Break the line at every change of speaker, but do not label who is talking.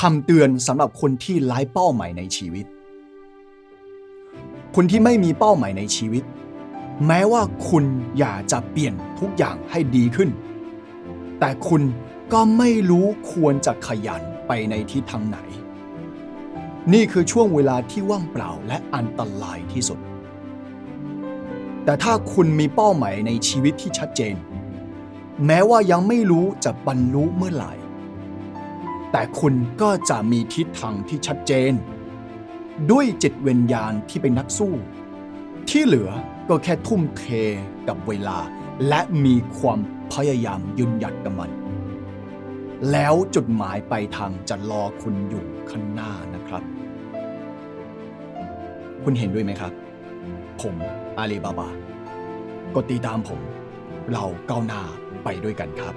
คำเตือนสำหรับคนที่ไร้เป้าหมายในชีวิต คนที่ไม่มีเป้าหมายในชีวิต แม้ว่าคุณอยากจะเปลี่ยนทุกอย่างให้ดีขึ้น แต่คุณก็ไม่รู้ควรจะขยันไปในทิศทางไหน นี่คือช่วงเวลาที่ว่างเปล่าและอันตรายที่สุด แต่ถ้าคุณมีเป้าหมายในชีวิตที่ชัดเจน แม้ว่ายังไม่รู้จะบรรลุเมื่อไหร่ แต่คุณก็จะมีทิศทางที่ชัดเจน ด้วยจิตวิญญาณที่เป็นนักสู้ ที่เหลือก็แค่ทุ่มเทกับเวลา และมีความพยายามยืนหยัดกับมัน แล้วจุดหมายปลายทางจะรอคุณอยู่ข้างหน้านะครับ คุณเห็นด้วยไหมครับ ผมอาลีบาบากดติดตามผม เราก้าวหน้าไปด้วยกันครับ